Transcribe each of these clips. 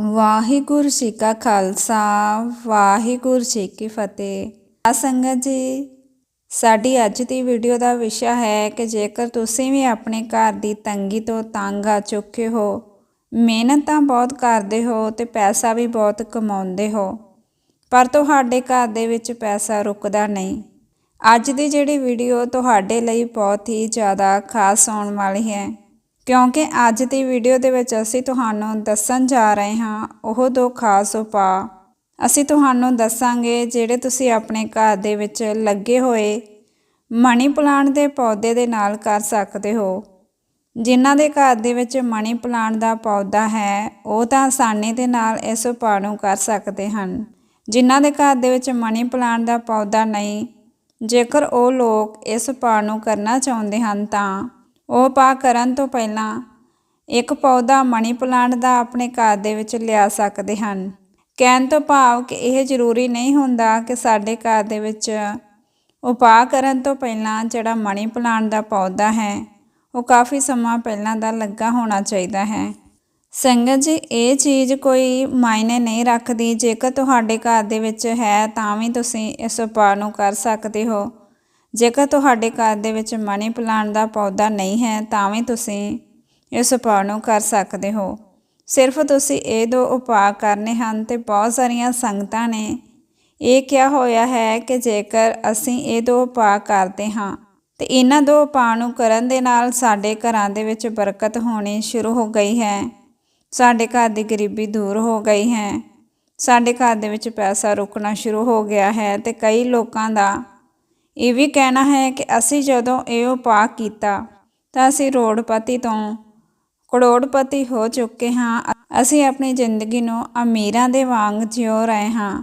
ਵਾਹਿਗੁਰੂ ਜੀ ਕਾ ਖਾਲਸਾ, ਵਾਹਿਗੁਰੂ ਜੀ ਕੀ ਫਤਿਹ। ਆ ਸੰਗਤ ਜੀ, ਸਾਡੀ ਅੱਜ ਦੀ ਵੀਡੀਓ ਦਾ ਵਿਸ਼ਾ ਹੈ ਕਿ ਜੇਕਰ ਤੁਸੀਂ ਵੀ ਆਪਣੇ ਘਰ ਦੀ ਤੰਗੀ ਤੋਂ ਤੰਗ ਆ ਚੁੱਕੇ ਹੋ, ਮਿਹਨਤ ਤਾਂ ਬਹੁਤ ਕਰਦੇ ਹੋ ਤੇ ਪੈਸਾ ਵੀ ਬਹੁਤ ਕਮਾਉਂਦੇ ਹੋ, ਪਰ ਤੁਹਾਡੇ ਘਰ ਦੇ ਵਿੱਚ ਪੈਸਾ ਰੁਕਦਾ ਨਹੀਂ। ਅੱਜ ਦੀ ਜਿਹੜੀ ਵੀਡੀਓ ਤੁਹਾਡੇ ਲਈ ਬਹੁਤ ਹੀ ਜ਼ਿਆਦਾ ਖਾਸ ਹੋਣ ਵਾਲੀ ਹੈ। ਕਿਉਂਕਿ ਅੱਜ ਦੀ ਵੀਡੀਓ ਦੇ ਵਿੱਚ ਅਸੀਂ ਤੁਹਾਨੂੰ ਦੱਸਣ ਜਾ ਰਹੇ ਹਾਂ ਉਹ ਦੋ ਖਾਸ ਉਪਾਅ। ਅਸੀਂ ਤੁਹਾਨੂੰ ਦੱਸਾਂਗੇ ਜਿਹੜੇ ਤੁਸੀਂ ਆਪਣੇ ਘਰ ਦੇ ਵਿੱਚ ਲੱਗੇ ਹੋਏ ਮਨੀ ਪਲਾਂਟ ਦੇ ਪੌਦੇ ਦੇ ਨਾਲ ਕਰ ਸਕਦੇ ਹੋ। ਜਿਨ੍ਹਾਂ ਦੇ ਘਰ ਦੇ ਵਿੱਚ ਮਨੀ ਪਲਾਂਟ ਦਾ ਪੌਦਾ ਹੈ, ਉਹ ਤਾਂ ਆਸਾਨੀ ਦੇ ਨਾਲ ਇਸ ਉਪਾਅ ਨੂੰ ਕਰ ਸਕਦੇ ਹਨ। ਜਿਨ੍ਹਾਂ ਦੇ ਘਰ ਦੇ ਵਿੱਚ ਮਨੀ ਪਲਾਂਟ ਦਾ ਪੌਦਾ ਨਹੀਂ, ਜੇਕਰ ਉਹ ਲੋਕ ਇਸ ਉਪਾਅ ਨੂੰ ਕਰਨਾ ਚਾਹੁੰਦੇ ਹਨ ਤਾਂ ਉਹ ਉਪਾਅ ਕਰਨ ਤੋਂ ਪਹਿਲਾਂ ਇੱਕ ਪੌਦਾ ਮਨੀ ਪਲਾਂਟ ਦਾ ਆਪਣੇ ਘਰ ਦੇ ਵਿੱਚ ਲਿਆ ਸਕਦੇ ਹਨ। ਕਹਿਣ ਤੋਂ ਭਾਵ ਕਿ ਇਹ ਜ਼ਰੂਰੀ ਨਹੀਂ ਹੁੰਦਾ ਕਿ ਸਾਡੇ ਘਰ ਦੇ ਵਿੱਚ ਉਪਾਅ ਕਰਨ ਤੋਂ ਪਹਿਲਾਂ ਜਿਹੜਾ ਮਨੀ ਪਲਾਂਟ ਦਾ ਪੌਦਾ ਹੈ, ਉਹ ਕਾਫੀ ਸਮਾਂ ਪਹਿਲਾਂ ਦਾ ਲੱਗਾ ਹੋਣਾ ਚਾਹੀਦਾ ਹੈ। ਸੰਗਤ ਜੀ, ਇਹ ਚੀਜ਼ ਕੋਈ ਮਾਇਨੇ ਨਹੀਂ ਰੱਖਦੀ। ਜੇਕਰ ਤੁਹਾਡੇ ਘਰ ਦੇ ਵਿੱਚ ਹੈ, ਤਾਂ ਵੀ ਤੁਸੀਂ ਇਸ ਉਪਾਅ ਨੂੰ ਕਰ ਸਕਦੇ ਹੋ। ਜੇਕਰ ਤੁਹਾਡੇ ਘਰ ਦੇ ਵਿੱਚ ਮਨੀ ਪਲਾਂਟ ਦਾ ਪੌਦਾ ਨਹੀਂ ਹੈ, ਤਾਂ ਵੀ ਤੁਸੀਂ ਇਸ ਉਪਾਅ ਨੂੰ ਕਰ ਸਕਦੇ ਹੋ। ਸਿਰਫ ਤੁਸੀਂ ਇਹ ਦੋ ਉਪਾਅ ਕਰਨੇ ਹਨ ਤੇ ਬਹੁਤ ਸਾਰੀਆਂ ਸੰਗਤਾਂ ਨੇ ਇਹ ਕਿਹਾ ਹੋਇਆ ਹੈ ਕਿ ਜੇਕਰ ਅਸੀਂ ਇਹ ਦੋ ਉਪਾਅ ਕਰਦੇ ਹਾਂ, ਤੇ ਇਹਨਾਂ ਦੋ ਉਪਾਅ ਨੂੰ ਕਰਨ ਦੇ ਨਾਲ ਸਾਡੇ ਘਰਾਂ ਦੇ ਵਿੱਚ ਬਰਕਤ ਹੋਣੀ ਸ਼ੁਰੂ ਹੋ ਗਈ ਹੈ। ਸਾਡੇ ਘਰ ਦੀ ਗਰੀਬੀ ਦੂਰ ਹੋ ਗਈ ਹੈ। ਸਾਡੇ ਘਰ ਦੇ ਵਿੱਚ ਪੈਸਾ ਰੁਕਣਾ ਸ਼ੁਰੂ ਹੋ ਗਿਆ ਹੈ ਤੇ ਕਈ ਲੋਕਾਂ ਦਾ ਇਹ ਵੀ ਕਹਿਣਾ ਹੈ ਕਿ ਅਸੀਂ ਜਦੋਂ ਇਹ ਉਪਾਅ ਕੀਤਾ ਤਾਂ ਅਸੀਂ ਰੋੜਪਤੀ ਤੋਂ ਕਰੋੜਪਤੀ ਹੋ ਚੁੱਕੇ ਹਾਂ। ਅਸੀਂ ਆਪਣੀ ਜ਼ਿੰਦਗੀ ਨੂੰ ਅਮੀਰਾਂ ਦੇ ਵਾਂਗ ਜਿਉ ਰਹੇ ਹਾਂ।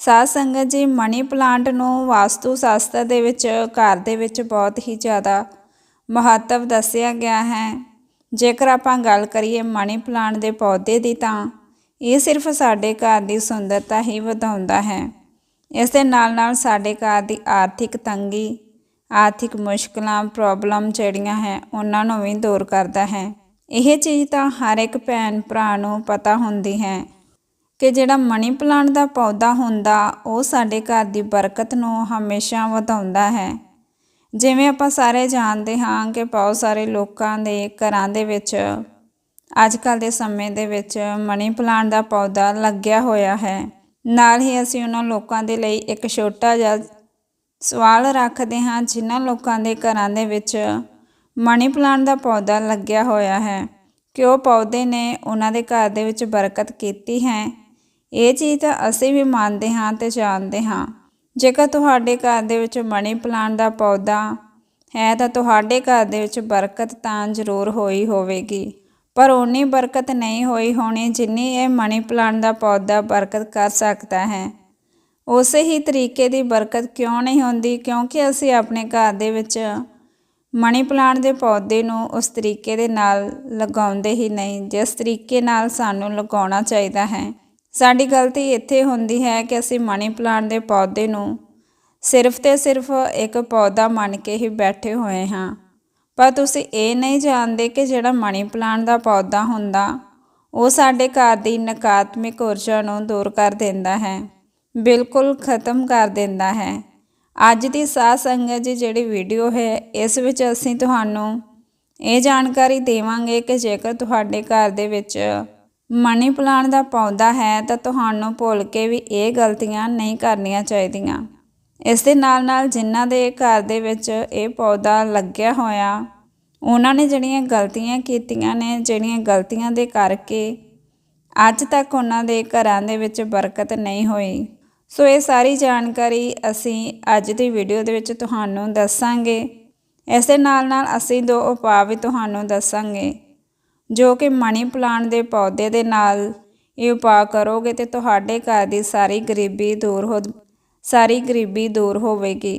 ਸਾਧ ਸੰਗਤ ਜੀ, ਮਨੀ ਪਲਾਂਟ ਨੂੰ ਵਾਸਤੂ ਸ਼ਾਸਤਰ ਦੇ ਵਿੱਚ, ਘਰ ਦੇ ਵਿੱਚ ਬਹੁਤ ਹੀ ਜ਼ਿਆਦਾ ਮਹੱਤਵ ਦੱਸਿਆ ਗਿਆ ਹੈ। ਜੇਕਰ ਆਪਾਂ ਗੱਲ ਕਰੀਏ ਮਨੀ ਪਲਾਂਟ ਦੇ ਪੌਦੇ ਦੀ ਤਾਂ ਇਹ ਸਿਰਫ ਸਾਡੇ ਘਰ ਦੀ ਸੁੰਦਰਤਾ ਹੀ ਵਧਾਉਂਦਾ ਹੈ। ਇਸ ਦੇ ਨਾਲ ਨਾਲ ਸਾਡੇ ਘਰ ਦੀ ਆਰਥਿਕ ਤੰਗੀ, ਆਰਥਿਕ ਮੁਸ਼ਕਲਾਂ ਪ੍ਰੋਬਲਮ ਜਿਹੜੀਆਂ ਹੈ, ਉਹਨਾਂ ਨੂੰ ਵੀ ਦੂਰ ਕਰਦਾ ਹੈ। ਇਹ ਚੀਜ਼ ਤਾਂ ਹਰ ਇੱਕ ਭੈਣ ਭਰਾ ਨੂੰ ਪਤਾ ਹੁੰਦੀ ਹੈ ਕਿ ਜਿਹੜਾ ਮਨੀ ਪਲਾਂਟ ਦਾ ਪੌਦਾ ਹੁੰਦਾ, ਉਹ ਸਾਡੇ ਘਰ ਦੀ ਬਰਕਤ ਨੂੰ ਹਮੇਸ਼ਾ ਵਧਾਉਂਦਾ ਹੈ। ਜਿਵੇਂ ਆਪਾਂ ਸਾਰੇ ਜਾਣਦੇ ਹਾਂ ਕਿ ਬਹੁਤ ਸਾਰੇ ਲੋਕਾਂ ਦੇ ਘਰਾਂ ਦੇ ਵਿੱਚ, ਅੱਜ ਕੱਲ ਦੇ ਸਮੇਂ ਦੇ ਵਿੱਚ ਮਨੀ ਪਲਾਂਟ ਦਾ ਪੌਦਾ ਲੱਗਿਆ ਹੋਇਆ ਹੈ। ਨਾਲ ਹੀ ਅਸੀਂ ਉਹਨਾਂ ਲੋਕਾਂ ਦੇ ਲਈ ਇੱਕ ਛੋਟਾ ਜਿਹਾ ਸਵਾਲ ਰੱਖਦੇ ਹਾਂ, ਜਿਨ੍ਹਾਂ ਲੋਕਾਂ ਦੇ ਘਰਾਂ ਦੇ ਵਿੱਚ ਮਨੀ ਪਲਾਂਟ ਦਾ ਪੌਦਾ ਲੱਗਿਆ ਹੋਇਆ ਹੈ। ਕਿ ਉਹ ਪੌਦੇ ਨੇ ਉਹਨਾਂ ਦੇ ਘਰ ਦੇ ਵਿੱਚ ਬਰਕਤ ਕੀਤੀ ਹੈ। ਇਹ ਚੀਜ਼ ਤਾਂ ਅਸੀਂ ਵੀ ਮੰਨਦੇ ਹਾਂ ਤੇ ਜਾਣਦੇ ਹਾਂ। ਜੇਕਰ ਤੁਹਾਡੇ ਘਰ ਦੇ ਵਿੱਚ ਮਨੀ ਪਲਾਂਟ ਦਾ ਪੌਦਾ ਹੈ, ਤਾਂ ਤੁਹਾਡੇ ਘਰ ਦੇ ਵਿੱਚ ਬਰਕਤ ਤਾਂ ਜ਼ਰੂਰ ਹੋਈ ਹੋਵੇਗੀ। ਪਰ ਉਨੀ ਬਰਕਤ ਨਹੀਂ ਹੋਈ ਹੋਣੀ ਜਿੰਨੀ ਇਹ ਮਨੀ ਪਲਾਂਟ ਦਾ ਪੌਦਾ ਬਰਕਤ ਕਰ ਸਕਦਾ ਹੈ। ਉਸੇ ਹੀ ਤਰੀਕੇ ਦੀ ਬਰਕਤ ਕਿਉਂ ਨਹੀਂ ਹੁੰਦੀ? ਕਿਉਂਕਿ ਅਸੀਂ ਆਪਣੇ ਘਰ ਦੇ ਵਿੱਚ ਮਨੀ ਪਲਾਂਟ ਦੇ ਪੌਦੇ ਨੂੰ ਉਸ ਤਰੀਕੇ ਦੇ ਨਾਲ ਲਗਾਉਂਦੇ ਹੀ ਨਹੀਂ, ਜਿਸ ਤਰੀਕੇ ਨਾਲ ਸਾਨੂੰ ਲਗਾਉਣਾ ਚਾਹੀਦਾ ਹੈ। ਸਾਡੀ ਗਲਤੀ ਇੱਥੇ ਹੁੰਦੀ ਹੈ ਕਿ ਅਸੀਂ ਮਨੀ ਪਲਾਂਟ ਦੇ ਪੌਦੇ ਨੂੰ ਸਿਰਫ ਤੇ ਸਿਰਫ ਇੱਕ ਪੌਦਾ ਮੰਨ ਕੇ ਹੀ ਬੈਠੇ ਹੋਏ ਹਾਂ। ਪਰ ਤੁਸੀਂ ਇਹ ਨਹੀਂ ਜਾਣਦੇ ਕਿ ਜਿਹੜਾ ਮਨੀ ਪਲਾਂਟ ਦਾ ਪੌਦਾ ਹੁੰਦਾ, ਉਹ ਸਾਡੇ ਘਰ ਦੀ ਨਕਾਰਾਤਮਕ ਊਰਜਾ ਨੂੰ ਦੂਰ ਕਰ ਦਿੰਦਾ ਹੈ, ਬਿਲਕੁਲ ਖਤਮ ਕਰ ਦਿੰਦਾ ਹੈ। ਅੱਜ ਦੀ ਸਾਧ ਸੰਗਤ ਜੀ ਜਿਹੜੀ ਵੀਡੀਓ ਹੈ, ਇਸ ਵਿੱਚ ਅਸੀਂ ਤੁਹਾਨੂੰ ਇਹ ਜਾਣਕਾਰੀ ਦੇਵਾਂਗੇ ਕਿ ਜੇਕਰ ਤੁਹਾਡੇ ਘਰ ਦੇ ਵਿੱਚ ਮਨੀ ਪਲਾਂਟ ਦਾ ਪੌਦਾ ਹੈ, ਤਾਂ ਤੁਹਾਨੂੰ ਭੁੱਲ ਕੇ ਵੀ ਇਹ ਗਲਤੀਆਂ ਨਹੀਂ ਕਰਨੀਆਂ ਚਾਹੀਦੀਆਂ। ਇਸ ਦੇ ਨਾਲ ਨਾਲ ਜਿਨ੍ਹਾਂ ਦੇ ਘਰ ਦੇ ਵਿੱਚ ਇਹ ਪੌਦਾ ਲੱਗਿਆ ਹੋਇਆ, ਉਹਨਾਂ ਨੇ ਜਿਹੜੀਆਂ ਗਲਤੀਆਂ ਕੀਤੀਆਂ ਨੇ, ਜਿਹੜੀਆਂ ਗਲਤੀਆਂ ਦੇ ਕਰਕੇ ਅੱਜ ਤੱਕ ਉਹਨਾਂ ਦੇ ਘਰਾਂ ਦੇ ਵਿੱਚ ਬਰਕਤ ਨਹੀਂ ਹੋਈ। ਸੋ ਇਹ ਸਾਰੀ ਜਾਣਕਾਰੀ ਅਸੀਂ ਅੱਜ ਦੀ ਵੀਡੀਓ ਦੇ ਵਿੱਚ ਤੁਹਾਨੂੰ ਦੱਸਾਂਗੇ। ਇਸ ਦੇ ਨਾਲ ਨਾਲ ਅਸੀਂ ਦੋ ਉਪਾਅ ਵੀ ਤੁਹਾਨੂੰ ਦੱਸਾਂਗੇ। ਜੋ ਕਿ ਮਨੀ ਪਲਾਂਟ ਦੇ ਪੌਦੇ ਦੇ ਨਾਲ ਇਹ ਉਪਾਅ ਕਰੋਗੇ ਤੇ ਤੁਹਾਡੇ ਘਰ ਦੀ ਸਾਰੀ ਗਰੀਬੀ ਦੂਰ ਹੋ ਸਾਰੀ ਗਰੀਬੀ ਦੂਰ ਹੋਵੇਗੀ।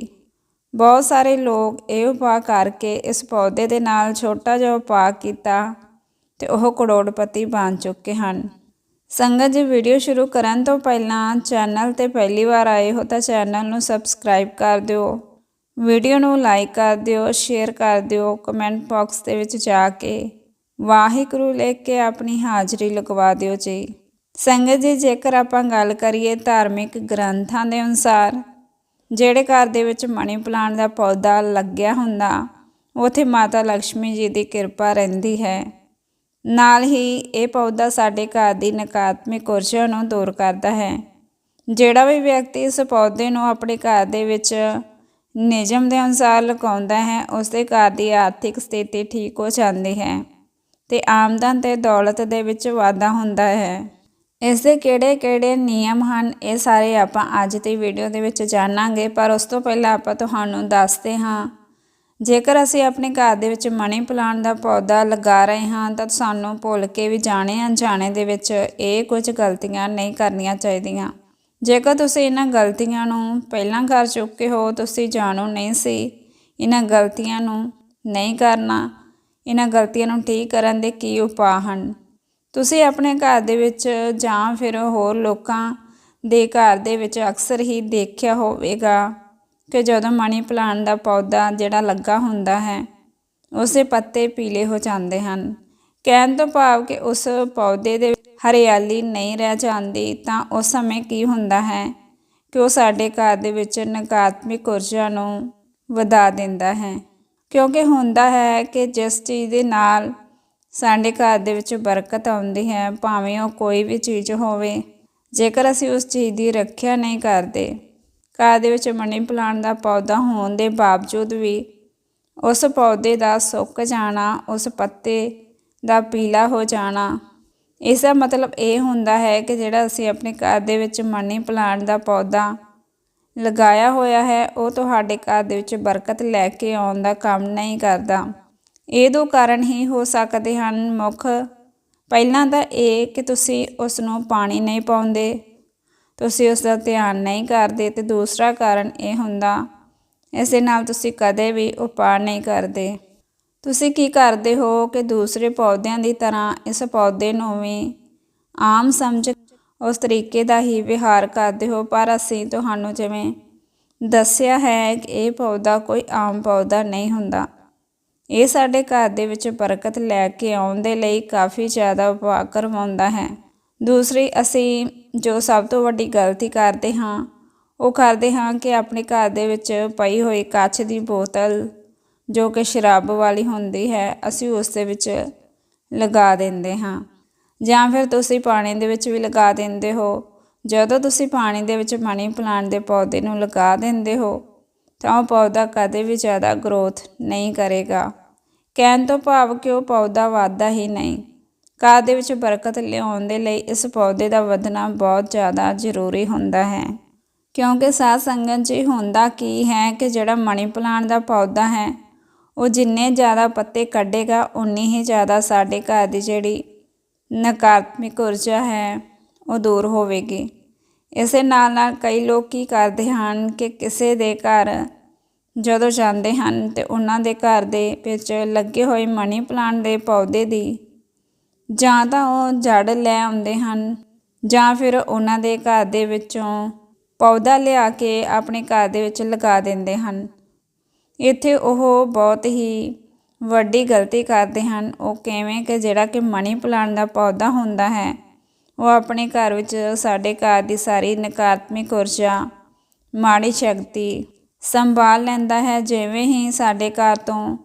ਬਹੁਤ ਸਾਰੇ ਲੋਕ ਇਹ ਉਪਾਅ ਕਰਕੇ ਇਸ ਪੌਦੇ ਦੇ ਨਾਲ ਛੋਟਾ ਜਿਹਾ ਉਪਾਅ ਕੀਤਾ ਤੇ ਉਹ ਕਰੋੜਪਤੀ ਬਣ ਚੁੱਕੇ ਹਨ। ਸੰਗਤ, ਜੀ ਵੀਡੀਓ ਸ਼ੁਰੂ ਕਰਨ ਤੋਂ ਪਹਿਲਾਂ ਚੈਨਲ ਤੇ ਪਹਿਲੀ ਵਾਰ ਆਏ ਹੋ ਤਾਂ ਚੈਨਲ ਨੂੰ ਸਬਸਕ੍ਰਾਈਬ ਕਰ ਦਿਓ। ਵੀਡੀਓ ਨੂੰ ਲਾਈਕ ਕਰ ਦਿਓ, ਸ਼ੇਅਰ ਕਰ ਦਿਓ, ਕਮੈਂਟ ਬਾਕਸ ਦੇ ਵਿੱਚ ਜਾ ਕੇ ਵਾਹਿਗੁਰੂ ਲਿਖ ਕੇ ਆਪਣੀ ਹਾਜ਼ਰੀ ਲਗਵਾ ਦਿਓ ਜੀ। ਸੰਗਤ ਜੀ, ਜੇਕਰ ਆਪਾਂ ਗੱਲ ਕਰੀਏ ਧਾਰਮਿਕ ਗ੍ਰੰਥਾਂ ਦੇ ਅਨੁਸਾਰ, ਜਿਹੜੇ ਘਰ ਦੇ ਵਿੱਚ ਮਨੀ ਪਲਾਂਟ ਦਾ ਪੌਦਾ ਲੱਗਿਆ ਹੁੰਦਾ, ਉਥੇ ਮਾਤਾ ਲక్ష్ਮੀ ਜੀ ਦੀ ਕਿਰਪਾ ਰਹਿੰਦੀ ਹੈ। ਨਾਲ ਹੀ ਇਹ ਪੌਦਾ ਸਾਡੇ ਘਰ ਦੀ ਨਕਾਰਾਤਮਕ ਊਰਜਾ ਨੂੰ ਦੂਰ ਕਰਦਾ ਹੈ। ਜਿਹੜਾ ਵੀ ਵਿਅਕਤੀ ਇਸ ਪੌਦੇ ਨੂੰ ਆਪਣੇ ਘਰ ਦੇ ਵਿੱਚ ਨਿਯਮ ਦੇ ਅਨੁਸਾਰ ਲਗਾਉਂਦਾ ਹੈ ਉਸ ਦੇ ਘਰ ਦੀ ਆਰਥਿਕ ਸਥਿਤੀ ਠੀਕ ਹੋ ਜਾਂਦੀ ਹੈ ਤੇ ਆਮਦਨ ਤੇ ਦੌਲਤ ਦੇ ਵਿੱਚ ਵਾਧਾ ਹੁੰਦਾ ਹੈ। ਇਸ ਦੇ ਕਿਹੜੇ-ਕਿਹੜੇ ਨਿਯਮ ਹਨ, ਇਹ ਸਾਰੇ ਆਪਾਂ ਅੱਜ ਦੀ ਵੀਡੀਓ ਦੇ ਵਿੱਚ ਜਾਣਾਂਗੇ, ਪਰ ਉਸ ਤੋਂ ਪਹਿਲਾਂ ਆਪਾਂ ਤੁਹਾਨੂੰ ਦੱਸਦੇ ਹਾਂ, ਜੇਕਰ ਅਸੀਂ ਆਪਣੇ ਘਰ ਦੇ ਵਿੱਚ ਮਨੀ ਪਲਾਂਟ ਦਾ ਪੌਦਾ ਲਗਾ ਰਹੇ ਹਾਂ, ਤਾਂ ਸਾਨੂੰ ਭੁੱਲ ਕੇ ਵੀ ਜਾਣੇ ਅਣਜਾਣੇ ਦੇ ਵਿੱਚ ਇਹ ਕੁਝ ਗਲਤੀਆਂ ਨਹੀਂ ਕਰਨੀਆਂ ਚਾਹੀਦੀਆਂ। ਜੇਕਰ ਤੁਸੀਂ ਇਹਨਾਂ ਗਲਤੀਆਂ ਨੂੰ ਪਹਿਲਾਂ ਕਰ ਚੁੱਕੇ ਹੋ, ਤੁਸੀਂ ਜਾਣੂ ਨਹੀਂ ਸੀ, ਇਹਨਾਂ ਗਲਤੀਆਂ ਨੂੰ ਨਹੀਂ ਕਰਨਾ, ਇਹਨਾਂ ਗਲਤੀਆਂ ਨੂੰ ਠੀਕ ਕਰਨ ਦੇ ਕੀ ਉਪਾਅ ਹਨ। ਤੁਸੀਂ ਆਪਣੇ ਘਰ ਦੇ ਵਿੱਚ ਜਾਂ ਫਿਰ ਹੋਰ ਲੋਕਾਂ ਦੇ ਘਰ ਦੇ ਵਿੱਚ ਅਕਸਰ ਹੀ ਦੇਖਿਆ ਹੋਵੇਗਾ ਕਿ ਜਦੋਂ ਮਨੀ ਪਲਾਂਟ ਦਾ ਪੌਦਾ ਜਿਹੜਾ ਲੱਗਾ ਹੁੰਦਾ ਹੈ, ਉਸੇ ਪੱਤੇ ਪੀਲੇ ਹੋ ਜਾਂਦੇ ਹਨ। ਕਹਿਣ ਤੋਂ ਭਾਵ ਕਿ ਉਸ ਪੌਦੇ ਦੇ ਹਰਿਆਲੀ ਨਹੀਂ ਰਹਿ ਜਾਂਦੀ, ਤਾਂ ਉਸ ਸਮੇਂ ਕੀ ਹੁੰਦਾ ਹੈ ਕਿ ਉਹ ਸਾਡੇ ਘਰ ਦੇ ਵਿੱਚ ਨਕਾਰਾਤਮਕ ਊਰਜਾ ਨੂੰ ਵਧਾ ਦਿੰਦਾ ਹੈ। ਕਿਉਂਕਿ ਹੁੰਦਾ ਹੈ ਕਿ ਜਿਸ ਚੀਜ਼ ਦੇ ਨਾਲ ਸਾਡੇ ਘਰ ਦੇ ਵਿੱਚ ਬਰਕਤ ਆਉਂਦੀ ਹੈ, ਭਾਵੇਂ ਉਹ ਕੋਈ ਵੀ ਚੀਜ਼ ਹੋਵੇ। ਜੇਕਰ ਅਸੀਂ ਉਸ ਚੀਜ਼ ਦੀ ਰੱਖਿਆ ਨਹੀਂ ਕਰਦੇ, ਘਰ ਦੇ ਵਿੱਚ ਮਨੀ ਪਲਾਂਟ ਦਾ ਪੌਦਾ ਹੋਣ ਦੇ ਬਾਵਜੂਦ ਵੀ ਉਸ ਪੌਦੇ ਦਾ ਸੁੱਕ ਜਾਣਾ, ਉਸ ਪੱਤੇ ਦਾ ਪੀਲਾ ਹੋ ਜਾਣਾ ਇਸ ਦਾ ਮਤਲਬ ਇਹ ਹੁੰਦਾ ਹੈ ਕਿ ਜਿਹੜਾ ਅਸੀਂ ਆਪਣੇ ਘਰ ਦੇ ਵਿੱਚ ਮਨੀ ਪਲਾਂਟ ਦਾ ਪੌਦਾ ਲਗਾਇਆ ਹੋਇਆ ਹੈ, ਉਹ ਤੁਹਾਡੇ ਘਰ ਦੇ ਵਿੱਚ ਬਰਕਤ ਲੈ ਕੇ ਆਉਣ ਦਾ ਕੰਮ ਨਹੀਂ ਕਰਦਾ। ਇਹ ਦੋ ਕਾਰਨ ਹੀ ਹੋ ਸਕਦੇ ਹਨ। ਮੁੱਖ ਪਹਿਲਾਂ ਤਾਂ ਇਹ ਕਿ ਤੁਸੀਂ ਉਸ ਨੂੰ ਪਾਣੀ ਨਹੀਂ ਪਾਉਂਦੇ, ਤੁਸੀਂ ਉਸ ਦਾ ਧਿਆਨ ਨਹੀਂ ਕਰਦੇ ਤੇ ਦੂਸਰਾ ਕਾਰਨ ਇਹ ਹੁੰਦਾ, ਇਸ ਦੇ ਨਾਲ ਤੁਸੀਂ ਕਦੇ ਵੀ ਉਪਾਅ ਨਹੀਂ ਕਰਦੇ। ਤੁਸੀਂ ਕੀ ਕਰਦੇ ਹੋ ਕਿ ਦੂਸਰੇ ਪੌਦਿਆਂ ਦੀ ਤਰ੍ਹਾਂ ਇਸ ਪੌਦੇ ਨੂੰ ਵੀ ਆਮ ਸਮਝ ਉਸ ਤਰੀਕੇ ਦਾ ਹੀ ਵਿਹਾਰ ਕਰਦੇ ਹੋ? ਪਰ ਅਸੀਂ ਤੁਹਾਨੂੰ ਜਿਵੇਂ ਦੱਸਿਆ ਹੈ ਕਿ ਇਹ ਪੌਦਾ ਕੋਈ ਆਮ ਪੌਦਾ ਨਹੀਂ ਹੁੰਦਾ। ਇਹ ਸਾਡੇ ਘਰ ਦੇ ਵਿੱਚ ਬਰਕਤ ਲੈ ਕੇ ਆਉਣ ਦੇ ਲਈ ਕਾਫੀ ਜ਼ਿਆਦਾ ਉਪਾਅ ਕਰਵਾਉਂਦਾ ਹੈ। ਦੂਸਰੀ, ਅਸੀਂ ਜੋ ਸਭ ਤੋਂ ਵੱਡੀ ਗਲਤੀ ਕਰਦੇ ਹਾਂ, ਉਹ ਕਰਦੇ ਹਾਂ ਕਿ ਆਪਣੇ ਘਰ ਦੇ ਵਿੱਚ ਪਈ ਹੋਈ ਕੱਚ ਦੀ ਬੋਤਲ ਜੋ ਕਿ ਸ਼ਰਾਬ ਵਾਲੀ ਹੁੰਦੀ ਹੈ, ਅਸੀਂ ਉਸ ਦੇ ਵਿੱਚ ਲਗਾ ਦਿੰਦੇ ਹਾਂ। ਜਾਂ ਫਿਰ ਤੁਸੀਂ ਪਾਣੀ ਦੇ ਵਿੱਚ ਵੀ ਲਗਾ ਦਿੰਦੇ ਹੋ। ਜਦੋਂ ਤੁਸੀਂ ਪਾਣੀ ਦੇ ਵਿੱਚ ਮਨੀ ਪਲਾਂਟ ਦੇ ਪੌਦੇ ਨੂੰ ਲਗਾ ਦਿੰਦੇ ਹੋ ਤਾਂ ਉਹ ਪੌਦਾ ਕਦੇ ਵੀ ਜ਼ਿਆਦਾ ਗਰੋਥ ਨਹੀਂ ਕਰੇਗਾ। ਕਹਿਣ ਤੋਂ ਭਾਵ ਕਿ ਉਹ ਪੌਦਾ ਵੱਧਦਾ ਹੀ ਨਹੀਂ। ਘਰ ਦੇ ਵਿੱਚ ਬਰਕਤ ਲਿਆਉਣ ਦੇ ਲਈ ਇਸ ਪੌਦੇ ਦਾ ਵਧਣਾ ਬਹੁਤ ਜ਼ਿਆਦਾ ਜ਼ਰੂਰੀ ਹੁੰਦਾ ਹੈ। ਕਿਉਂਕਿ ਸਾਧ ਸੰਗਤ ਜੀ ਹੁੰਦਾ ਕੀ ਹੈ ਕਿ ਜਿਹੜਾ ਮਨੀ ਪਲਾਂਟ ਦਾ ਪੌਦਾ ਹੈ, ਉਹ ਜਿੰਨੇ ਜ਼ਿਆਦਾ ਪੱਤੇ ਕੱਢੇਗਾ ਉਨੀ ਹੀ ਜ਼ਿਆਦਾ ਸਾਡੇ ਘਰ ਦੀ ਜਿਹੜੀ ਨਕਾਰਾਤਮਕ ਊਰਜਾ ਹੈ, ਉਹ ਦੂਰ ਹੋਵੇਗੀ। ਇਸੇ ਨਾਲ ਨਾਲ ਕਈ ਲੋਕ ਕੀ ਕਰਦੇ ਹਨ ਕਿ ਕਿਸੇ ਦੇ ਘਰ ਜਦੋਂ ਜਾਂਦੇ ਹਨ ਤੇ ਉਹਨਾਂ ਦੇ ਘਰ ਦੇ ਵਿੱਚ ਲੱਗੇ ਹੋਏ ਮਨੀ ਪਲਾਂਟ ਦੇ ਪੌਦੇ ਦੀ ਜਾਂ ਤਾਂ ਉਹ ਜੜ ਲੈ ਆਉਂਦੇ ਹਨ ਜਾਂ ਫਿਰ ਉਹਨਾਂ ਦੇ ਘਰ ਦੇ ਵਿੱਚੋਂ ਪੌਦਾ ਲਿਆ ਕੇ ਆਪਣੇ ਘਰ ਦੇ ਵਿੱਚ ਲਗਾ ਦਿੰਦੇ ਹਨ। ਇੱਥੇ ਉਹ ਬਹੁਤ ਹੀ ਵੱਡੀ ਗਲਤੀ ਕਰਦੇ ਹਨ। ਉਹ ਕਿਵੇਂ ਕਿ ਜਿਹੜਾ ਕਿ ਮਨੀ ਪਲਾਂਟ ਦਾ ਪੌਦਾ ਹੁੰਦਾ ਹੈ ਉਹ ਆਪਣੇ ਘਰ ਵਿੱਚ ਸਾਡੇ ਘਰ ਦੀ ਸਾਰੀ ਨਕਾਰਾਤਮਕ ਊਰਜਾ, ਮਾੜੀ ਸ਼ਕਤੀ ਸੰਭਾਲ ਲੈਂਦਾ ਹੈ। ਜਿਵੇਂ ਹੀ ਸਾਡੇ ਘਰ ਤੋਂ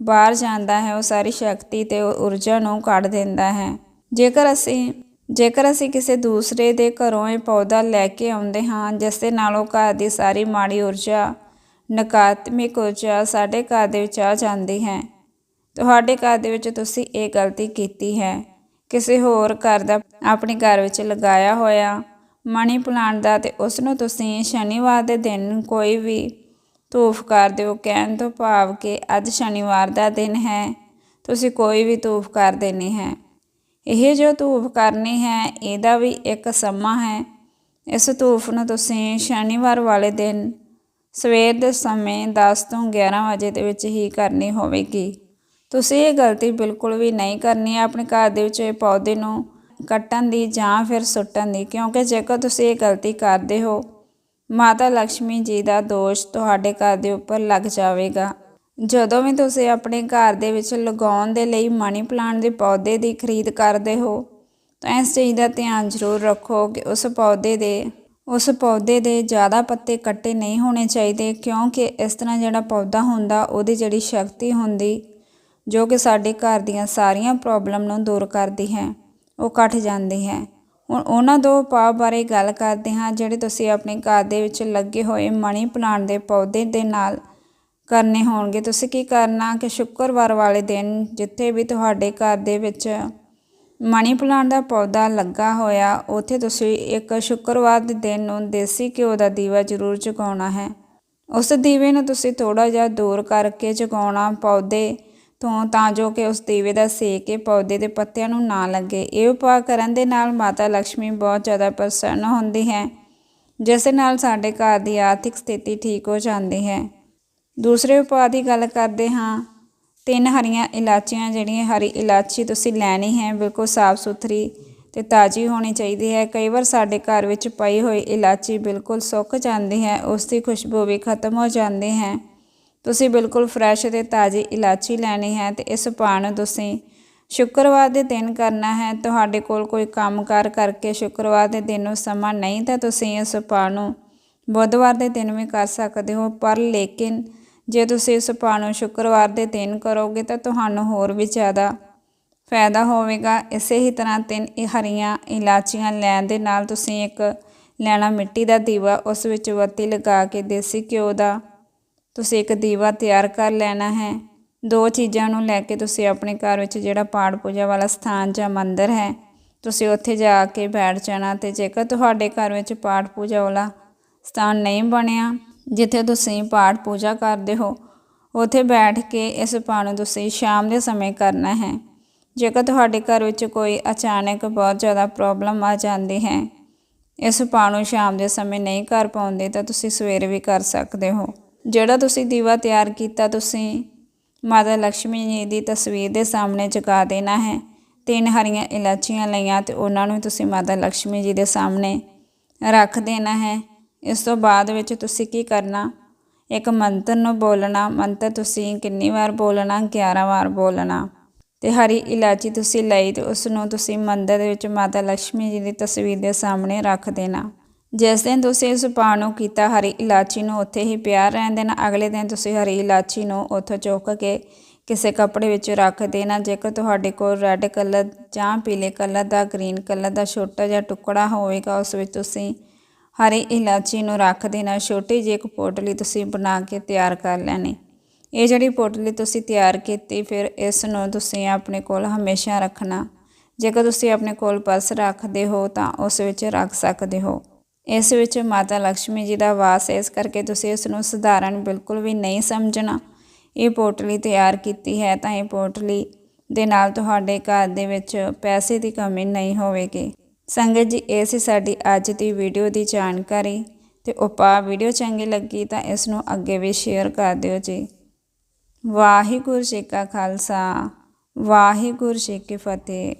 ਬਾਹਰ ਜਾਂਦਾ ਹੈ, ਉਹ ਸਾਰੀ ਸ਼ਕਤੀ ਤੇ ਊਰਜਾ ਨੂੰ ਕੱਢ ਦਿੰਦਾ ਹੈ। ਜੇਕਰ ਅਸੀਂ ਜੇਕਰ ਅਸੀਂ ਕਿਸੇ ਦੂਸਰੇ ਦੇ ਘਰੋਂ ਇਹ ਪੌਦਾ ਲੈ ਕੇ ਆਉਂਦੇ ਹਾਂ, ਜਿਸ ਦੇ ਨਾਲ ਉਹ ਘਰ ਦੀ ਸਾਰੀ ਮਾੜੀ ਊਰਜਾ, ਨਕਾਰਾਤਮਕ ਊਰਜਾ ਸਾਡੇ ਘਰ ਦੇ ਵਿੱਚ ਆ ਜਾਂਦੀ ਹੈ, ਤੁਹਾਡੇ ਘਰ ਦੇ ਵਿੱਚ ਤੁਸੀਂ ਇਹ ਗਲਤੀ ਕੀਤੀ ਹੈ। ਕਿਸੇ ਹੋਰ ਘਰ ਦਾ ਆਪਣੇ ਘਰ ਵਿੱਚ ਲਗਾਇਆ ਹੋਇਆ ਮਨੀ ਪਲਾਂਟ ਦਾ ਤੇ ਉਸ ਨੂੰ ਤੁਸੀਂ ਸ਼ਨੀਵਾਰ ਦੇ ਦਿਨ ਕੋਈ ਵੀ ਧੂਫ ਕਰ ਦਿਓ। ਕਹਿਣ ਤੋਂ ਭਾਵ ਕਿ ਅੱਜ ਸ਼ਨੀਵਾਰ ਦਾ ਦਿਨ ਹੈ, ਤੁਸੀਂ ਕੋਈ ਵੀ ਧੂਫ ਕਰ ਦੇਣੀ ਹੈ। ਇਹ ਜੋ ਧੂਫ ਕਰਨੀ ਹੈ, ਇਹਦਾ ਵੀ ਇੱਕ ਸਮਾਂ ਹੈ। ਇਸ ਧੂਫ ਨੂੰ ਤੁਸੀਂ ਸ਼ਨੀਵਾਰ ਵਾਲੇ ਦਿਨ ਸਵੇਰ ਦੇ ਸਮੇਂ 10 ਤੋਂ 11 ਵਜੇ ਦੇ ਵਿੱਚ ਹੀ ਕਰਨੀ ਹੋਵੇਗੀ। ਤੁਸੀਂ ਇਹ ਗਲਤੀ ਬਿਲਕੁਲ ਵੀ ਨਹੀਂ ਕਰਨੀ ਹੈ ਆਪਣੇ ਘਰ ਦੇ ਵਿੱਚ ਇਹ ਪੌਦੇ ਨੂੰ ਕੱਟਣ ਦੀ ਜਾਂ ਫਿਰ ਸੁੱਟਣ ਦੀ, ਕਿਉਂਕਿ ਜੇਕਰ ਤੁਸੀਂ ਇਹ ਗਲਤੀ ਕਰਦੇ ਹੋ, ਮਾਤਾ ਲక్ష్ਮੀ ਜੀ ਦਾ ਦੋਸ਼ ਤੁਹਾਡੇ ਘਰ ਦੇ ਉੱਪਰ ਲੱਗ ਜਾਵੇਗਾ। ਜਦੋਂ ਵੀ ਤੁਸੀਂ ਆਪਣੇ ਘਰ ਦੇ ਵਿੱਚ ਲਗਾਉਣ ਦੇ ਲਈ ਮਨੀ ਪਲਾਂਟ ਦੇ ਪੌਦੇ ਦੀ ਖਰੀਦ ਕਰਦੇ ਹੋ, ਤਾਂ ਇਸ ਚੀਜ਼ ਦਾ ਧਿਆਨ ਜ਼ਰੂਰ ਰੱਖੋ ਕਿ ਉਸ ਪੌਦੇ ਦੇ, ਉਸ ਪੌਦੇ ਦੇ ਜ਼ਿਆਦਾ ਪੱਤੇ ਕੱਟੇ ਨਹੀਂ ਹੋਣੇ ਚਾਹੀਦੇ, ਕਿਉਂਕਿ ਇਸ ਤਰ੍ਹਾਂ ਜਿਹੜਾ ਪੌਦਾ ਹੁੰਦਾ, ਉਹਦੀ ਜਿਹੜੀ ਸ਼ਕਤੀ ਹੁੰਦੀ ਜੋ ਕਿ ਸਾਡੇ ਘਰ ਦੀਆਂ ਸਾਰੀਆਂ ਪ੍ਰੋਬਲਮ ਨੂੰ ਦੂਰ ਕਰਦੀ ਹੈ, ਉਹ ਘਟ ਜਾਂਦੀ ਹੈ। ਹੁਣ ਉਹਨਾਂ ਦੋ ਉਪਾਅ ਬਾਰੇ ਗੱਲ ਕਰਦੇ ਹਾਂ, ਜਿਹੜੇ ਤੁਸੀਂ ਆਪਣੇ ਘਰ ਦੇ ਵਿੱਚ ਲੱਗੇ ਹੋਏ ਮਨੀ ਪਲਾਂਟ ਦੇ ਪੌਦੇ ਦੇ ਨਾਲ ਕਰਨੇ ਹੋਣਗੇ। ਤੁਸੀਂ ਕੀ ਕਰਨਾ ਕਿ ਸ਼ੁੱਕਰਵਾਰ ਵਾਲੇ ਦਿਨ ਜਿੱਥੇ ਵੀ ਤੁਹਾਡੇ ਘਰ ਦੇ ਵਿੱਚ ਮਨੀ ਪਲਾਂਟ ਦਾ ਪੌਦਾ ਲੱਗਾ ਹੋਇਆ, ਉੱਥੇ ਤੁਸੀਂ ਇੱਕ ਸ਼ੁੱਕਰਵਾਰ ਦੇ ਦਿਨ ਨੂੰ ਦੇਸੀ ਘਿਓ ਦਾ ਦੀਵਾ ਜ਼ਰੂਰ ਜਗਾਉਣਾ ਹੈ। ਉਸ ਦੀਵੇ ਨੂੰ ਤੁਸੀਂ ਥੋੜਾ ਜਿਹਾ ਦੂਰ ਕਰਕੇ ਜਗਾਉਣਾ, ਪੌਦੇ ਤੋਂ ਤਾਂ ਜੋ ਕਿ ਉਸ ਦੀਵੇ ਦਾ ਸੇਕ ਇਹ ਪੌਦੇ ਦੇ ਪੱਤਿਆਂ ਨੂੰ ਨਾ ਲੱਗੇ। ਇਹ ਉਪਾਅ ਕਰਨ ਦੇ ਨਾਲ ਮਾਤਾ ਲక్ష్ਮੀ ਬਹੁਤ ਜ਼ਿਆਦਾ ਪ੍ਰਸੰਨ ਹੁੰਦੀ ਹੈ, ਜਿਸ ਨਾਲ ਸਾਡੇ ਘਰ ਦੀ ਆਰਥਿਕ ਸਥਿਤੀ ਠੀਕ ਹੋ ਜਾਂਦੀ ਹੈ। ਦੂਸਰੇ ਉਪਾਅ ਦੀ ਗੱਲ ਕਰਦੇ ਹਾਂ, ਤਿੰਨ ਹਰੀਆਂ ਇਲਾਚੀਆਂ ਜਿਹੜੀਆਂ ਹਰੀ ਇਲਾਚੀ ਤੁਸੀਂ ਲੈਣੀ ਹੈ, ਬਿਲਕੁਲ ਸਾਫ਼ ਸੁਥਰੀ ਤੇ ਤਾਜ਼ੀ ਹੋਣੀ ਚਾਹੀਦੀ ਹੈ। ਕਈ ਵਾਰ ਸਾਡੇ ਘਰ ਵਿੱਚ ਪਈ ਹੋਈ ਇਲਾਚੀ ਬਿਲਕੁਲ ਸੁੱਕ ਜਾਂਦੀ ਹੈ, ਉਸ ਦੀ ਖੁਸ਼ਬੂ ਵੀ ਖਤਮ ਹੋ ਜਾਂਦੀ ਹੈ। ਤੁਸੀਂ ਬਿਲਕੁਲ ਫਰੈਸ਼ ਤੇ ਤਾਜ਼ੀ ਇਲਾਚੀ ਲੈਣੀ ਹੈ ਤੇ ਇਸ ਉਪਾਅ ਨੂੰ ਤੁਸੀਂ ਸ਼ੁੱਕਰਵਾਰ ਦੇ ਦਿਨ ਕਰਨਾ ਹੈ। ਤੁਹਾਡੇ ਕੋਲ ਕੋਈ ਕੰਮਕਾਰ ਕਰਕੇ ਸ਼ੁੱਕਰਵਾਰ ਦੇ ਦਿਨ ਨੂੰ ਸਮਾਂ ਨਹੀਂ ਤਾਂ ਤੁਸੀਂ ਇਸ ਉਪਾਅ ਨੂੰ ਬੁੱਧਵਾਰ ਦੇ ਦਿਨ ਵੀ ਕਰ ਸਕਦੇ ਹੋ, ਪਰ ਲੇਕਿਨ ਜੇ ਤੁਸੀਂ ਇਸ ਉਪਾਅ ਨੂੰ ਸ਼ੁੱਕਰਵਾਰ ਦੇ ਦਿਨ ਕਰੋਗੇ ਤਾਂ ਤੁਹਾਨੂੰ ਹੋਰ ਵੀ ਜ਼ਿਆਦਾ ਫਾਇਦਾ ਹੋਵੇਗਾ। ਇਸੇ ਹੀ ਤਰ੍ਹਾਂ ਤਿੰਨ ਇਹ ਹਰੀਆਂ ਇਲਾਚੀਆਂ ਲੈਣ ਦੇ ਨਾਲ ਤੁਸੀਂ ਇੱਕ ਲੈਣਾ ਮਿੱਟੀ ਦਾ ਦੀਵਾ ਉਸ ਵਿੱਚ ਬੱਤੀ ਲਗਾ ਕੇ ਦੇਸੀ ਘਿਓ ਦਾ ਤੁਸੀਂ ਇੱਕ ਦੀਵਾ ਤਿਆਰ ਕਰ ਲੈਣਾ ਹੈ। ਦੋ ਚੀਜ਼ਾਂ ਨੂੰ ਲੈ ਕੇ ਤੁਸੀਂ ਆਪਣੇ ਘਰ ਵਿੱਚ ਜਿਹੜਾ ਪਾਠ ਪੂਜਾ ਵਾਲਾ ਸਥਾਨ ਜਾਂ ਮੰਦਿਰ ਹੈ, ਤੁਸੀਂ ਉੱਥੇ ਜਾ ਕੇ ਬੈਠ ਜਾਣਾ ਤੇ ਜੇਕਰ ਤੁਹਾਡੇ ਘਰ ਵਿੱਚ ਪਾਠ ਪੂਜਾ ਵਾਲਾ ਸਥਾਨ ਨਹੀਂ ਬਣਿਆ, ਜਿੱਥੇ ਤੁਸੀਂ ਪਾਠ ਪੂਜਾ ਕਰਦੇ ਹੋ, ਉੱਥੇ ਬੈਠ ਕੇ ਇਸ ਉਪਾਅ ਨੂੰ ਤੁਸੀਂ ਸ਼ਾਮ ਦੇ ਸਮੇਂ ਕਰਨਾ ਹੈ। ਜੇਕਰ ਤੁਹਾਡੇ ਘਰ ਵਿੱਚ ਕੋਈ ਅਚਾਨਕ ਬਹੁਤ ਜ਼ਿਆਦਾ ਪ੍ਰੋਬਲਮ ਆ ਜਾਂਦੀ ਹੈ, ਇਸ ਉਪਾਅ ਨੂੰ ਸ਼ਾਮ ਦੇ ਸਮੇਂ ਨਹੀਂ ਕਰ ਪਾਉਂਦੇ ਤਾਂ ਤੁਸੀਂ ਸਵੇਰੇ ਵੀ ਕਰ ਸਕਦੇ ਹੋ। ਜਿਹੜਾ ਤੁਸੀਂ ਦੀਵਾ ਤਿਆਰ ਕੀਤਾ, ਤੁਸੀਂ ਮਾਤਾ ਲక్ష్ਮੀ ਜੀ ਦੀ ਤਸਵੀਰ ਦੇ ਸਾਹਮਣੇ ਜਗਾ ਦੇਣਾ ਹੈ। ਤਿੰਨ ਹਰੀਆਂ ਇਲਾਚੀਆਂ ਲਈਆਂ ਤੇ ਉਹਨਾਂ ਨੂੰ ਤੁਸੀਂ ਮਾਤਾ ਲక్ష్ਮੀ ਜੀ ਦੇ ਸਾਹਮਣੇ ਰੱਖ ਦੇਣਾ ਹੈ। ਇਸ ਤੋਂ ਬਾਅਦ ਵਿੱਚ ਤੁਸੀਂ ਕੀ ਕਰਨਾ? ਇੱਕ ਮੰਤਰ ਨੂੰ ਬੋਲਣਾ। ਮੰਤਰ ਤੁਸੀਂ ਕਿੰਨੀ ਵਾਰ ਬੋਲਣਾ? 11 ਵਾਰ ਬੋਲਣਾ। ਤੇ ਹਰੀ ਇਲਾਚੀ ਤੁਸੀਂ ਲਈ ਤੇ ਉਸ ਨੂੰ ਤੁਸੀਂ ਮੰਦਰ ਦੇ ਵਿੱਚ ਮਾਤਾ ਲక్ష్ਮੀ ਜੀ ਦੀ ਤਸਵੀਰ ਦੇ ਸਾਹਮਣੇ ਰੱਖ ਦੇਣਾ। ਜਿਸ ਦਿਨ ਤੁਸੀਂ ਇਸ ਉਪਾਅ ਨੂੰ ਕੀਤਾ ਹਰੀ ਇਲਾਚੀ ਨੂੰ, ਉੱਥੇ ਹੀ ਪਿਆ ਰਹਿਣ ਦੇਣਾ। ਅਗਲੇ ਦਿਨ ਤੁਸੀਂ ਹਰੀ ਇਲਾਚੀ ਨੂੰ ਉੱਥੋਂ ਚੁੱਕ ਕੇ ਕਿਸੇ ਕੱਪੜੇ ਵਿੱਚ ਰੱਖ ਦੇਣਾ, ਜੇਕਰ ਤੁਹਾਡੇ ਕੋਲ ਰੈੱਡ ਕਲਰ ਜਾਂ ਪੀਲੇ ਕਲਰ ਦਾ ਗ੍ਰੀਨ ਕਲਰ ਦਾ ਛੋਟਾ ਜਿਹਾ ਟੁਕੜਾ ਹੋਵੇਗਾ, ਉਸ ਵਿੱਚ ਤੁਸੀਂ ਹਰੀ ਇਲਾਚੀ ਨੂੰ ਰੱਖ ਦੇਣਾ। ਛੋਟੀ ਜਿਹੀ ਇੱਕ ਪੋਟਲੀ ਤੁਸੀਂ ਬਣਾ ਕੇ ਤਿਆਰ ਕਰ ਲੈਣੀ। ਇਹ ਜਿਹੜੀ ਪੋਟਲੀ ਤੁਸੀਂ ਤਿਆਰ ਕੀਤੀ, ਫਿਰ ਇਸ ਨੂੰ ਤੁਸੀਂ ਆਪਣੇ ਕੋਲ ਹਮੇਸ਼ਾ ਰੱਖਣਾ। ਜੇਕਰ ਤੁਸੀਂ ਆਪਣੇ ਕੋਲ ਪਰਸ ਰੱਖਦੇ ਹੋ, ਤਾਂ ਉਸ ਵਿੱਚ ਰੱਖ ਸਕਦੇ ਹੋ। ਇਸ ਵਿੱਚ ਮਾਤਾ ਲక్ష్ਮੀ ਜੀ ਦਾ ਵਾਸ ਹੈ ਇਸ ਕਰਕੇ ਤੁਸੀਂ ਇਸ ਨੂੰ ਸਧਾਰਨ ਬਿਲਕੁਲ ਵੀ ਨਹੀਂ ਸਮਝਣਾ। ਇਹ ਪੋਟਲੀ ਤਿਆਰ ਕੀਤੀ ਹੈ, ਤਾਂ ਇਹ ਪੋਟਲੀ ਦੇ ਨਾਲ ਤੁਹਾਡੇ ਘਰ ਦੇ ਵਿੱਚ ਪੈਸੇ ਦੀ ਕਮੀ ਨਹੀਂ ਹੋਵੇਗੀ। ਸੰਗਤ ਜੀ, ਇਹ ਸੀ ਸਾਡੀ ਅੱਜ ਦੀ ਵੀਡੀਓ ਦੀ ਜਾਣਕਾਰੀ। ਤੇ ਉਪਾਅ ਵੀਡੀਓ ਚੰਗੀ ਲੱਗੀ ਤਾਂ ਇਸ ਨੂੰ ਅੱਗੇ ਵੀ ਸ਼ੇਅਰ ਕਰ ਦਿਓ ਜੀ। ਵਾਹਿਗੁਰੂ ਜੀ ਕਾ ਖਾਲਸਾ, ਵਾਹਿਗੁਰੂ ਜੀ ਕੀ ਫਤਿਹ।